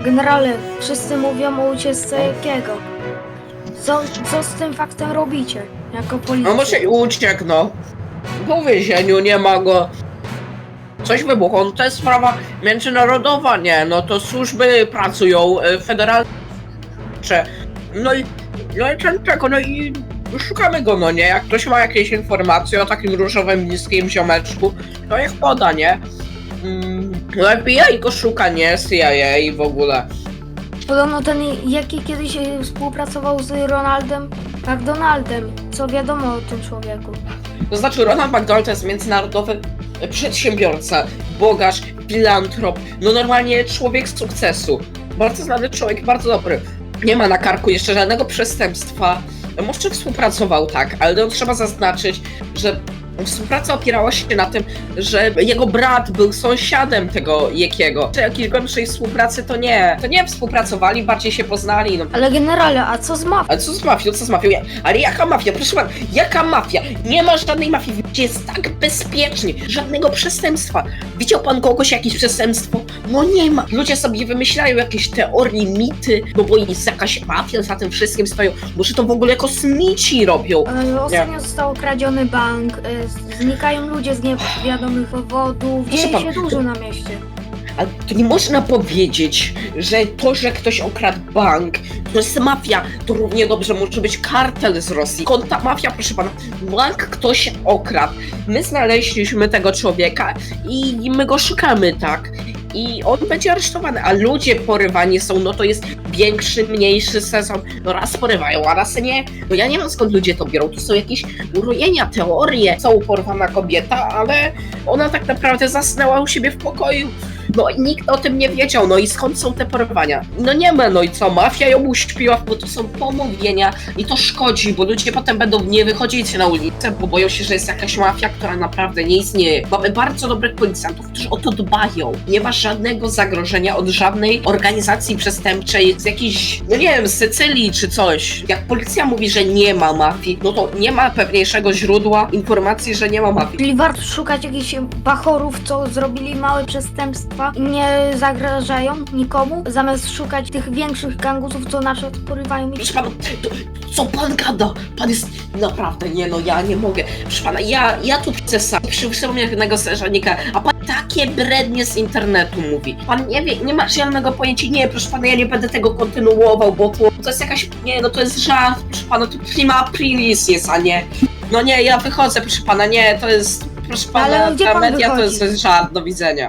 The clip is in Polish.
Generale, wszyscy mówią o ucieczce jakiego. Co, co z tym faktem robicie? Jako policja? No może uciekł, no. Po więzieniu nie ma go. Coś wybuchło, no to jest sprawa międzynarodowa, nie? No to służby pracują, y, federalne. No i, no i ten czego, no i szukamy go, no nie? Jak ktoś ma jakieś informacje o takim różowym, niskim ziomeczku, to niech poda, nie? Mm, no FBI go szuka, nie? CIA i w ogóle. Podobno ten jaki kiedyś e, współpracował z Ronaldem McDonaldem. Co wiadomo o tym człowieku? To znaczy Ronald McDonald to jest międzynarodowy przedsiębiorca, bogacz, filantrop, no normalnie człowiek sukcesu. Bardzo znany człowiek, bardzo dobry. Nie ma na karku jeszcze żadnego przestępstwa. Może współpracował tak, ale no, trzeba zaznaczyć, że współpraca opierała się na tym, że jego brat był sąsiadem tego Jekiego. Czy jakiejś głębszej współpracy to nie. To nie współpracowali, bardziej się poznali. No, Ale generale, a co z mafią? ale co z mafią? Co z mafią? Ja- Ale jaka mafia? Proszę pana, jaka mafia? Nie ma żadnej mafii, gdzie jest tak bezpiecznie, żadnego przestępstwa. Widział pan kogoś jakieś przestępstwo? No nie ma. Ludzie sobie wymyślają jakieś teorie, mity, no bo jest jakaś mafia, za tym wszystkim stoją. Może to w ogóle kosmici robią. E, Ostatnio został kradziony bank, e, znikają ludzie z niewiadomych powodów, dzieje pan, się dużo na mieście. Ale to nie można powiedzieć, że to, że ktoś okradł bank, to jest mafia. To równie dobrze może być kartel z Rosji. Skąd ta mafia, proszę pana? Bank ktoś okradł. My znaleźliśmy tego człowieka i my go szukamy, tak? I on będzie aresztowany, a ludzie porywani są, no to jest większy, mniejszy sezon. No raz porywają, a raz nie. No ja nie wiem skąd ludzie to biorą. To są jakieś urojenia, teorie. Są porwana kobieta, ale ona tak naprawdę zasnęła u siebie w pokoju. No nikt o tym nie wiedział, no i skąd są te porwania? No nie ma, no i co, mafia ją uśpiła, bo to są pomówienia i to szkodzi, bo ludzie potem będą nie wychodzić na ulicę, bo boją się, że jest jakaś mafia, która naprawdę nie istnieje. Mamy bardzo dobrych policjantów, którzy o to dbają. Nie ma żadnego zagrożenia od żadnej organizacji przestępczej z jakiejś, no nie wiem, z Sycylii czy coś. Jak policja mówi, że nie ma mafii, no to nie ma pewniejszego źródła informacji, że nie ma mafii. Czyli warto szukać jakichś bachorów, co zrobili małe przestępstwa i nie zagrażają nikomu, zamiast szukać tych większych gangusów, co na przykład porywają ich. Proszę pana, to, co pan gada? Pan jest naprawdę, nie no, ja nie mogę. Proszę pana, ja, ja tu chcę sam przyszedłem jednego strażnika, a pan takie brednie z internetu mówi. Pan nie wie, nie ma żadnego pojęcia, nie, proszę pana, ja nie będę tego kontynuował, bo to, to jest jakaś, nie no, to jest żart, proszę pana, to prima aprilis jest, a nie. No nie, ja wychodzę, proszę pana, nie, to jest, proszę pana, Ale gdzie ta pan media to wychodzi? jest żart, do widzenia.